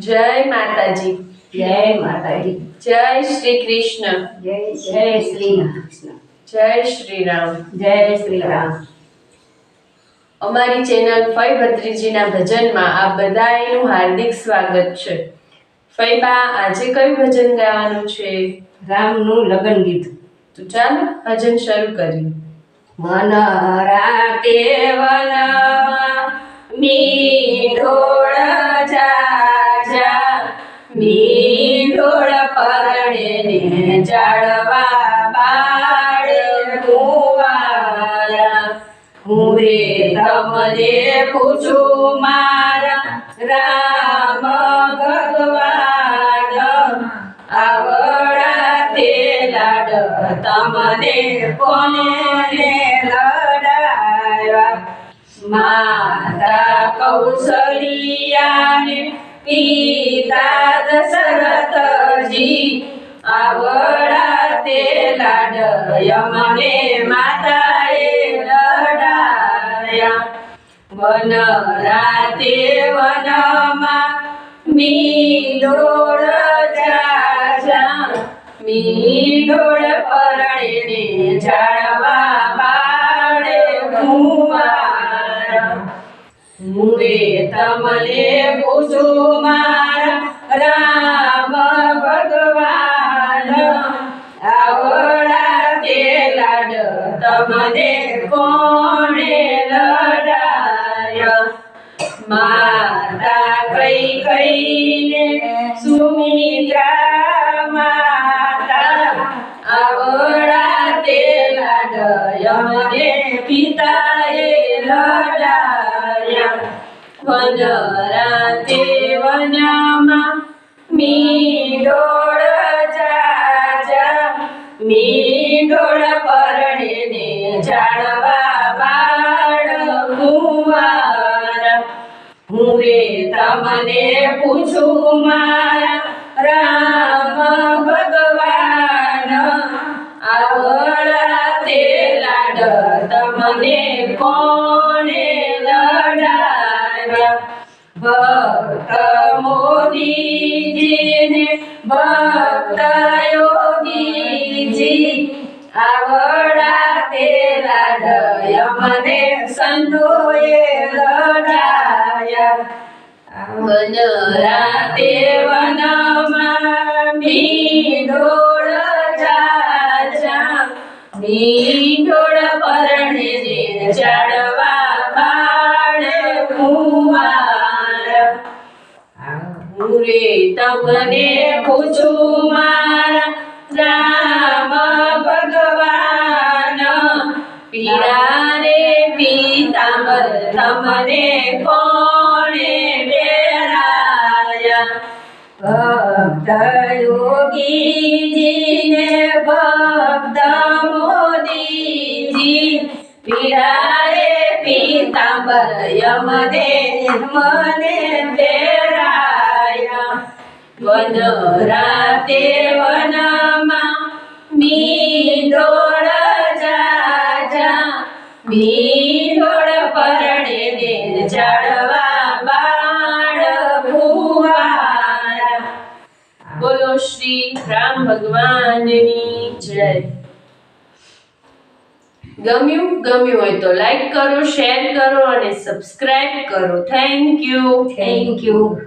જય માતાજી. જય માતાજી. જય શ્રી કૃષ્ણ. જય જય શ્રી કૃષ્ણ. જય શ્રી રામ જય શ્રી રામ અમારી ચેનલ ફઈ ભત્રીજીના ભજનમાં આ બધાયનું હાર્દિક સ્વાગત છે. ફઈબા આજે કયું ભજન ગાવાનું છે? રામનું લગ્ન ગીત. તો ચાલો ભજન શરૂ કરીએ. મન રાતે વનમાં મીઠોળ જાળવા બાળે કુંવારા હું રે તમને પૂછું મારા રામ ભગવાન આવડા તે લાડ તમને કોને રે લડાયા માતા કૌશલિયાને પિતા દશરથજી આવડા તે લાડ યમને માતાએ લડાયા વન રાતે વનમાં મીંડોળ જાજા મીંડોળ પરણે ઝાડવા બાળે કુંવારા હું રે તમને તમને કોણે લડાયા માતા કઈ કઈને સુમિત્રા માતા આવડા તે લાડ મને પિતાએ લડાયા વનરા રાતે વનમાં મીંડોળ જાજા મીંડોળ રે તમને પૂછું મારા રામ ભગવાન, આવડા તે લાડ તમને કોણે લડાવ્યા? ભક્ત મોદીજીને, ભક્ત યોગીજી, આવડા તે લાડ મને સંતોએ વન રાતે વનમાં મીંડોળ જાજા મીંડોળ પરણે જે ચડવા બાળ કુંવાર હું રે તમને પૂછું મારા રામ ભગવાન પીડા રે પીતાંબર તમને કોણે ભક્ત યોગીજીને ભક્ત મોદીજી પીડાએ પીતાંબર યમને મને ડેરાયા વન રાતે વનમાં મીંડોળ જાજા મીંડોળ પરણે ને જાળવા શ્રી રામ ભગવાનની જય. ગમ્યું? ગમ્યું હોય તો લાઈક કરો શેર કરો અને સબસ્ક્રાઇબ કરો. Thank you thank you